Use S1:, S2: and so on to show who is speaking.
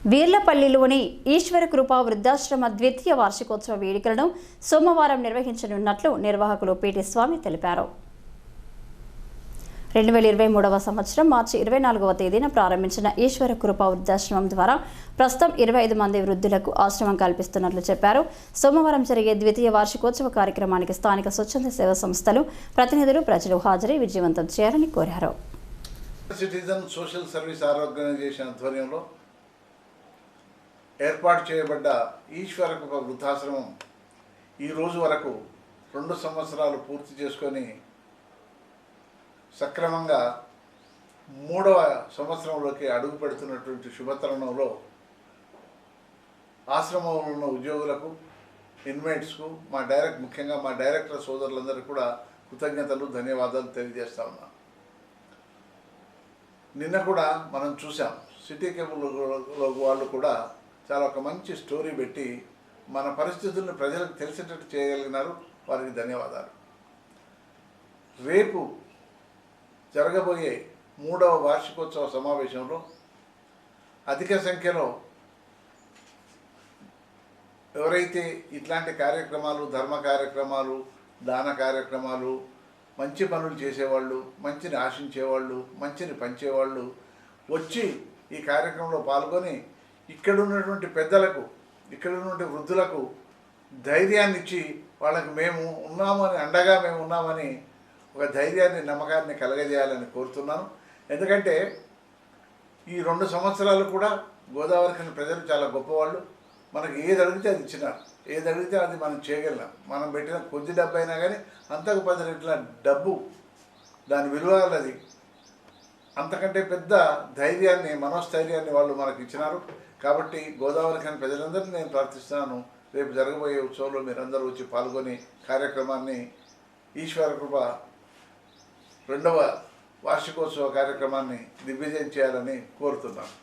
S1: వీర్లపల్లిలోని ఈశ్వర కృపా వృద్ధాశ్రమ ద్వితీయ వార్షికోత్సవ వేడుకలను సోమవారం నిర్వహించనున్నట్లు నిర్వాహకులు పీటీ స్వామి తెలిపారు. రెండు వేల ఇరవై మూడవ సంవత్సరం మార్చి ఇరవై నాలుగవ తేదీన ప్రారంభించిన ఈశ్వర కృపా వృద్ధాశ్రమం ద్వారా ప్రస్తుతం ఇరవై ఐదు మంది వృద్ధులకు ఆశ్రమం కల్పిస్తున్నట్లు చెప్పారు. సోమవారం జరిగే ద్వితీయ వార్షికోత్సవ కార్యక్రమానికి స్థానిక స్వచ్ఛంద సేవా సంస్థలు ప్రతినిధులు ప్రజలు హాజరై విజయవంతం చేయాలని కోరారు.
S2: సిటిజన్ సోషల్ సర్వీస్ ఆర్గనైజేషన్ ఆధ్వర్యంలో ఏర్పాటు చేయబడ్డ ఈశ్వరకు ఒక వృద్ధాశ్రమం ఈ రోజు వరకు రెండు సంవత్సరాలు పూర్తి చేసుకొని సక్రమంగా మూడవ సంవత్సరంలోకి అడుగు పెడుతున్నటువంటి శుభతరుణంలో ఆశ్రమంలో ఉన్న ఉద్యోగులకు ఇన్మేట్స్కు మా డైరెక్ట్ ముఖ్యంగా మా డైరెక్టర్ సోదరులందరికీ కూడా కృతజ్ఞతలు ధన్యవాదాలు తెలియజేస్తా ఉన్నాను నిన్న కూడా మనం చూసాం సిటీ కేబుల్ వాళ్ళు కూడా చాలా ఒక మంచి స్టోరీ పెట్టి మన పరిస్థితులను ప్రజలకు తెలిసేటట్టు చేయగలిగినారు. వారికి ధన్యవాదాలు. రేపు జరగబోయే మూడవ వార్షికోత్సవ సమావేశంలో అధిక సంఖ్యలో ఎవరైతే ఇట్లాంటి కార్యక్రమాలు ధర్మ కార్యక్రమాలు దాన కార్యక్రమాలు మంచి పనులు చేసేవాళ్ళు మంచిని ఆశించేవాళ్ళు మంచిని పంచేవాళ్ళు వచ్చి ఈ కార్యక్రమంలో పాల్గొని ఇక్కడ ఉన్నటువంటి పెద్దలకు ఇక్కడ ఉన్నటువంటి వృద్ధులకు ధైర్యాన్ని ఇచ్చి వాళ్ళకి మేము ఉన్నామని అండగా మేము ఉన్నామని ఒక ధైర్యాన్ని నమ్మకాన్ని కలగజేయాలని కోరుతున్నాను. ఎందుకంటే ఈ రెండు సంవత్సరాలు కూడా గోదావరికి ప్రజలు చాలా గొప్పవాళ్ళు. మనకి ఏది అడిగితే అది ఇచ్చినారు. ఏది అడిగితే అది మనం చేయగలం మనం పెట్టిన కొద్ది డబ్బు అయినా కానీ అంతకు పది రెట్ల డబ్బు దాని విలువ అది. అంతకంటే పెద్ద ధైర్యాన్ని మనోస్థైర్యాన్ని వాళ్ళు మనకి ఇచ్చినారు. కాబట్టి గోదావరి ఖని ప్రజలందరినీ నేను ప్రార్థిస్తున్నాను. రేపు జరగబోయే ఉత్సవంలో మీరందరూ వచ్చి పాల్గొని కార్యక్రమాన్ని ఈశ్వర కృప రెండవ వార్షికోత్సవ కార్యక్రమాన్ని దిగ్విజయం చేయాలని కోరుతున్నాను.